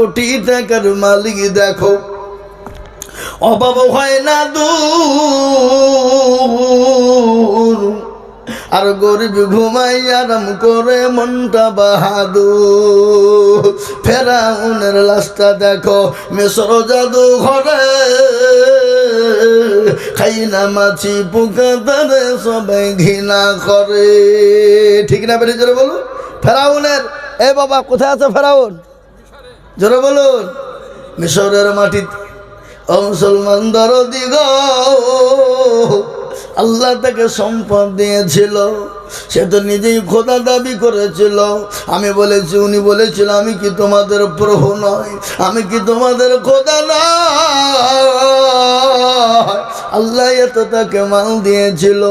কোটি টাকার মালিক দেখো। অভাব হয় না দূর। আর গরিব ঘুমাই আরাম করে মনটা বাহাদুর। ফেরাউনের লাশটা দেখো মেসর জাদু ঘরে খাই না মাছি পোকা তারে সবাই ঘৃণা করে। ঠিক না বেরিয়ে বলুন ফেরাউনের, এ বাবা, কোথায় আছে ফেরাউন? জোরে বলুন। মিশরের মাটিতে ও মুসলমান দরদি গো। আল্লাহ তাকে সম্পদ দিয়েছিল। সে তো নিজেই খোদা দাবি করেছিল। আমি বলেছি, উনি বলেছিল, আমি কি তোমাদের প্রভু নয় আমি কি তোমাদের খোদা নয় আল্লাহ এত তাকে মাল দিয়েছিল,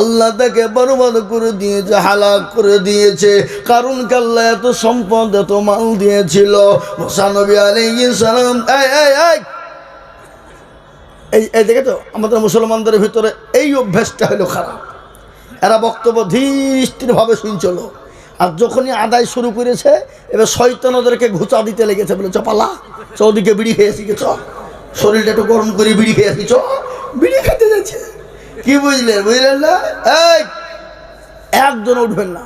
আল্লাহ তাকে বরবাদ করে দিয়েছে, হালাক করে দিয়েছে। কারণ কাল্লা এত সম্পদ, এত মাল দিয়েছিল? মোসানবী আলাইহিস সালাম এই এই দেখে তো আমাদের মুসলমানদের ভিতরে এই অভ্যাসটা হলো খারাপ। এরা বক্তব্য ধীষ্টিরভাবে শুনছিল। আর যখনই আদায় শুরু করেছে, এবার শয়তান ওদেরকে ঘুচা দিতে লেগেছে, বলে চপালা চৌদিকে বিড়ি খেয়েছি চ। শরীরটা একটু গরম করে বিড়ি খেয়েছি চ। বিড়ি খেতে যাচ্ছে। কি বুঝলেন বুঝলেন না? এই, একজন উঠবেন না।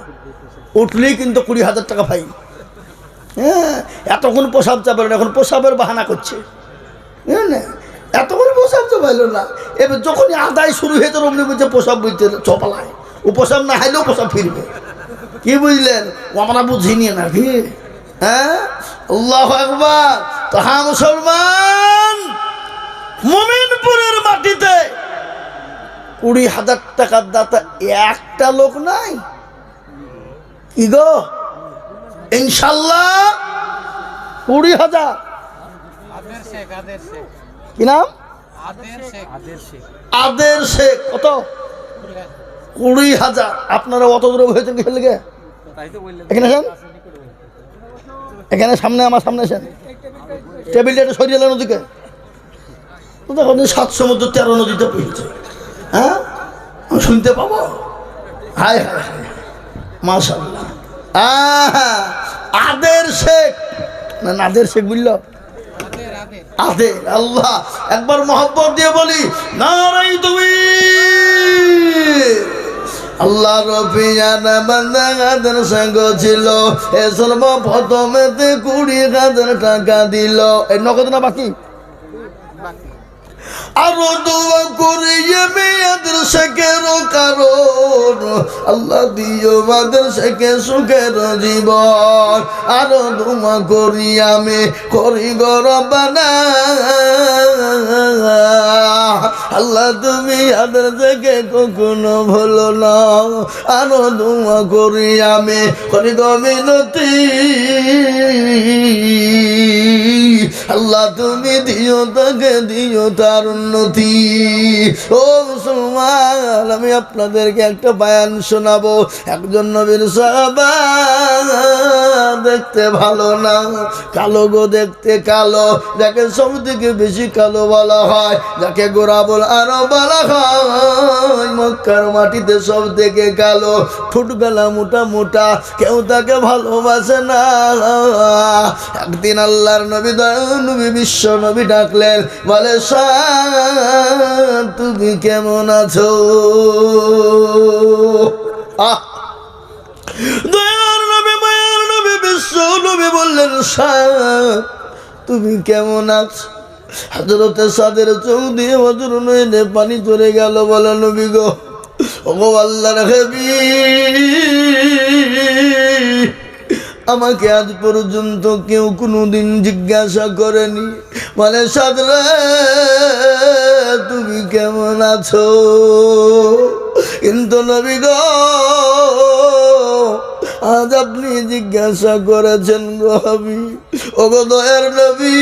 উঠলেই কিন্তু কুড়ি হাজার টাকা ফাইন। হ্যাঁ এতক্ষণ প্রসাব চাপেন এখন প্রসাবের বাহানা করছে। বুঝলেন না? এতক্ষণ প্রসাব তো পাইল না। এবার যখনই আদায় শুরু হয়েছে অমনি বলছে প্রসাব বুঝতে চপালায়। ও প্রসাব না হাইলেও প্রসাব ফিরবে। কি বুঝলেন? ও আমরা বুঝিনি নাকি হ্যাঁ? আল্লাহ একবার তো হ্যাঁ মুসলমান, মোমিনপুরের মাটিতে কুড়ি হাজার টাকার দাতা একটা লোক নাই। কি গো? ইনশাল্লাহ কুড়ি হাজার। কি নাম? আদের শেখ। আদের শেখ। কত? কুড়ি হাজার। আপনারা অত দূরে হয়েছেন কিসের লেগে এখানে আসেন। এখানে সামনে আমার সামনে আসেন। টেবিলটা একটু সরিয়ে এলেন ওদিকে। তো দেখো সাতশো মধ্যে তেরো নদীতে পড়েছে হ্যাঁ? আমি শুনতে পাবো? হায় হায় হায় মাশাল্লাহ আদের শেখ। না নাদের শেখ বুঝলো আদে আল্লাহ একবার মহব্বত দিয়ে বলি নারাই তুমি আল্লাহ রফিয়ানা সঙ্গ ছিল এ সর্বপ্রথমেতে কুড়ি হাজার টাকা দিল। এই নগদ না বাকি? আরও দোয়া করি মেয়াদের শেখের কারণ আল্লাহ দিও মাদের শেখে সুখের জীবন। আরও দোয়া করি আমি, করি গরবানা আল্লাহ তুমি আদের থেকে কখনো ভুলো না। আরও দোয়া করি আমি, করি গমিনতি আল্লাহ, তুমি দিও, তাকে দিও তার উন্নতি। ও মুসলমান, আমি আপনাদেরকে একটা বায়ান শোনাবো। একজন নবীর দেখতে ভালো না, কালো গো দেখতে কালো। যাকে সব থেকে বেশি কালো বলা হয়, যাকে গোরা বল আরও বলা হয়, মক্কার মাটিতে সব থেকে কালো। ঠুট গলা মোটা মোটা, কেউ তাকে ভালোবাসে না। একদিন আল্লাহর নবী দয়াল নবী বিশ্ব নবী ডাকলেন বলে "শাহ, তুমি কেমন আছো? আহ! দয়ার নবী মায়ার নবী বিশ্ব নবী বললেন "শাহ, তুমি কেমন আছো? হাজরতে সাদের চোখ দিয়ে বজর নইলে পানি চলে গেল বলে নবী গো ও আল্লাহ রাখবি আমাকে আজ পর্যন্ত কেউ কোনোদিন জিজ্ঞাসা করেনি। মানে সাদরা তুমি কেমন আছো? কিন্তু নবী গো, আজ আপনি জিজ্ঞাসা করেছেন গো আমি ও গো দয়ার নবী,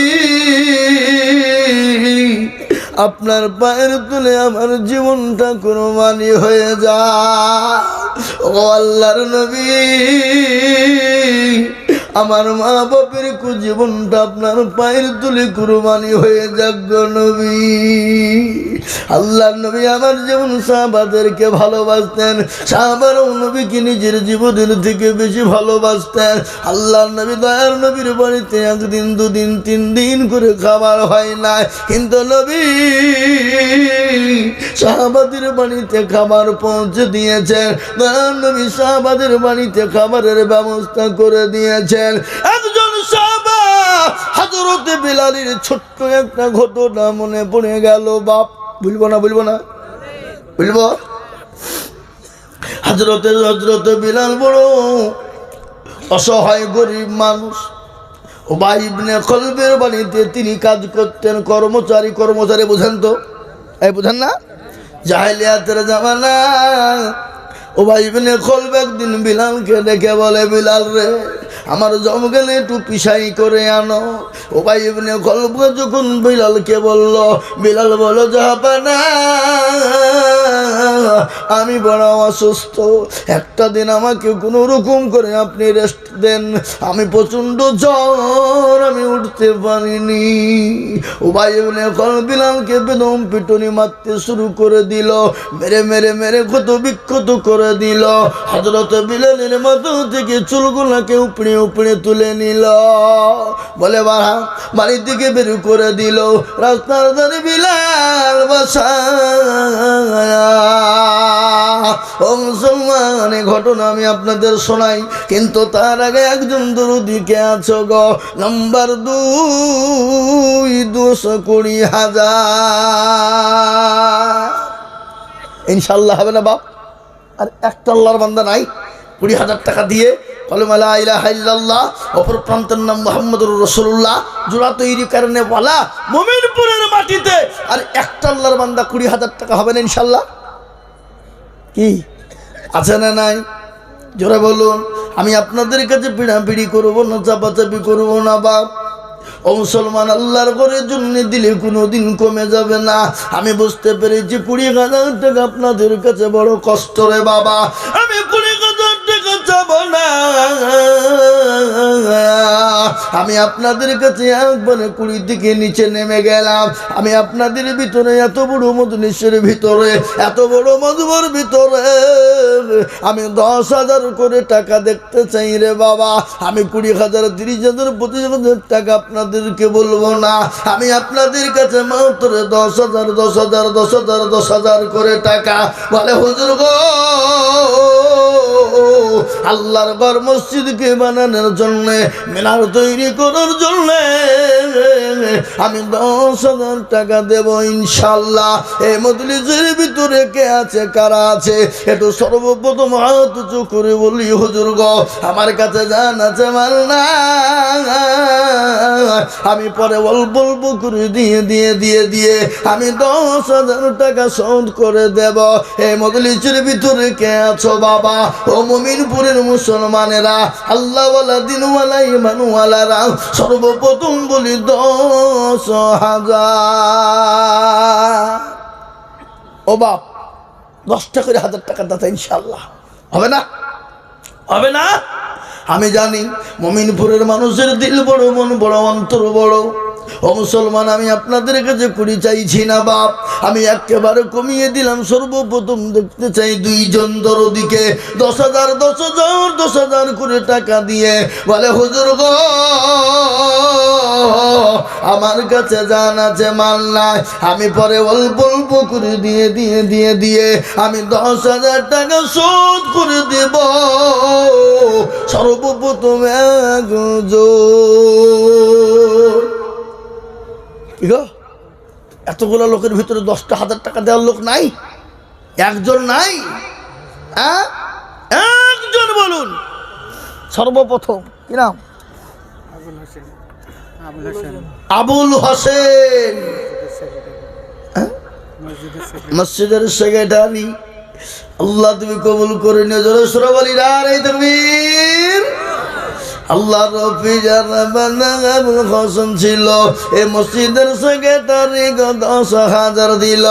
আপনার পায়ের তুলে আমার জীবনটা কোনো কোরবানি হয়ে যায়। আল্লাহর নবী, আমার মা বাপের কু জীবনটা আপনার পায়ের তুলে কুরবানি হয়ে যাক নবী। আল্লাহ নবী আমার যেমন সাহাবাদেরকে ভালোবাসতেন, সাহাবারও নবীকে নিজের জীবনের থেকে বেশি ভালোবাসতেন। আল্লাহ নবী দয়ার নবীর বাড়িতে একদিন, দুদিন, তিন দিন করে খাবার হয় না কিন্তু নবী সাহাবাদের বাড়িতে খাবার পৌঁছে দিয়েছেন দয়ার নবী সাহাবাদের বাড়িতে খাবারের ব্যবস্থা করে দিয়েছেন। একজন সাহাবা হাজরতে বিলালির ছোট্ট একটা ঘটনা মনে পড়ে গেল। বাপ বলব না বলব না। বলব হাজরতে হজরতে বিলাল বড় অসহায় গরিব মানুষ। ও ইবনে কলবের বাড়িতে তিনি কাজ করতেন। কর্মচারী কর্মচারী, বুঝেন তো? এই বুঝেন না? জাহেলিয়াতের জামানা ও ভাই ইবনে কলব একদিন বিলালকে ডেকে বলে, বিলাল রে, আমার জমগেলে একটু পিসাই করে আনো। ও ভাই ইবনে কলব যখন বিলালকে বলল, বিলাল বলো জাহাপানা আমি বড় অসুস্থ। একটা দিন আমাকে কোনো রকম করে আপনি রেস্ট দেন। আমি প্রচণ্ড জ্বর, আমি উঠতে পারিনি। কল বিলালকে বেদম পিটুনি মারতে শুরু করে দিল, মেরে মেরে মেরে ক্ষত বিক্ষত করে দিল। হজরত বিলালের মতো থেকে চুলগুলাকে উপড়ে উপড়ে তুলে নিল। বলে, বাড়া বাড়ি থেকে বের করে দিল। রাস্তার ধারে বিলাল বাসা ও মুসলমান ঘটনা আমি আপনাদের শোনাই। কিন্তু তার আগে একজন দরদিকে আছো গ? নাম্বার দুই, দুশো কুড়ি হাজার। ইনশাল্লাহ হবে না বাপ? আর একটা আল্লাহর বান্দা নাই। কুড়ি হাজার টাকা দিয়ে কলমালা ইলাহা ইল্লাল্লাহ, অপর প্রান্তের নাম মোহাম্মদুর রসুল্লাহ জোড়া তৈরি কারণে বলা মোমিনপুরের মাটিতে। আর একটা আল্লাহর বান্দা কুড়ি হাজার টাকা হবে না ইনশাল্লাহ কি? আছে না নাই? জোরে বলুন, আমি আপনাদের কাছে পিড়াপিড়ি করব না, চাপাচাপি করব না, বাপ। ও মুসলমান, আল্লাহর ঘরের জন্য দিলে কোনো দিন কমে যাবে না। আমি বুঝতে পেরেছি কুড়ি হাজার টাকা আপনাদের কাছে বড় কষ্ট রে বাবা। আমি কুড়ি আমি আপনাদের কাছে একবারে কুড়ি থেকে নিচে নেমে গেলাম। আমি আপনাদের ভিতরে, এত বড় মজলিসের ভিতরে, এত বড় মধুবর ভিতরে। আমি দশ হাজার করে টাকা দেখতে চাই রে বাবা। আমি কুড়ি হাজার, তিরিশ হাজার, পঁচিশ হাজার টাকা আপনাদেরকে বলব না। আমি আপনাদের কাছে মাত্র দশ হাজার দশ হাজার দশ হাজার দশ হাজার করে টাকা। বলে, হুজুর গো আল্লাহর ঘর মসজিদকে বানানোর জন্যে মেলার তৈরি করার জন্য। আমি দশ হাজার টাকা দেব ইনশাল্লাহ। এই মজলিসের ভিতরে কে আছে, কারা আছে? একটু সর্বপ্রথম হাত উঁচু করে বলি, হুজুর গো, আমার কাছে জান আছে মাল না? আমি পরে অল্প অল্প করে দিয়ে দিয়ে দিয়ে দিয়ে আমি দশ হাজার টাকা শোধ করে দেব। এই মজলিসের ভিতরে কে আছো বাবা? ও মমিনপুরের মুসলমানেরা, আল্লাহওয়ালা, দিনওয়ালা, ইমানওয়ালারা, সর্বপ্রথম বলি দশ হাজার ও বাপ দশটা করে হাজার টাকা দাতা ইনশাল্লাহ হবে না? হবে না? আমি জানি, মমিনপুরের মানুষের দিল বড়, মন বড়, অন্তর বড়। ও মুসলমান, আমি আপনাদের কাছে কুড়ি চাইছি না বাপ। আমি একেবারে কমিয়ে দিলাম, সর্বপ্রথম দেখতে চাই দুইজন দরদিকে। দশ হাজার দশ হাজার দশ হাজার করে টাকা দিয়ে বলে, হুজুর গো, আমার কাছে জান আছে, মাল নাই। আমি পরে অল্প অল্প করে দিয়ে দিয়ে দিয়ে দিয়ে আমি দশ হাজার টাকা শোধ করে দেব। সর্বপ্রথম একজন কি গো এতগুলো লোকের ভিতরে দশটা হাজার টাকা দেওয়ার লোক নাই? একজন নাই? হ্যাঁ? একজন বলুন। সর্বপ্রথম কি নাম? আবুল হোসেন। হ্যাঁ? মসজিদের সেক্রেটারি আল্লাহ তুমি কবুল করে নিয়ে জোরে সুরা বলি রে তকবীর আল্লাহ রফি হোসেন ছিল, এ মসজিদের সেক্রেটারি দশ হাজার দিল।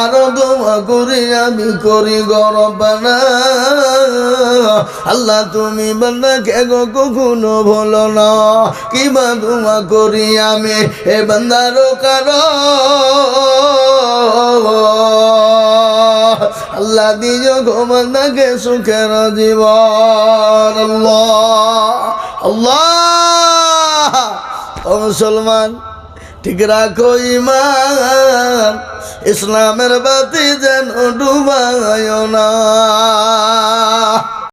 আরও দোয়া করি, আমি করি গরবানা আল্লাহ তুমি বান্দাকে গো কখনো ভুলো না। কিবা দোয়া করি আমি, এ বান্দারও কারও। আল্লাহ দিজ ঘুমান্দাকে সুখের জীবন, আল্লাহ। আল্লাহ! ও মুসলমান ঠিক রাখো ইমান ইসলামের বাতি যেন ডুবায় না।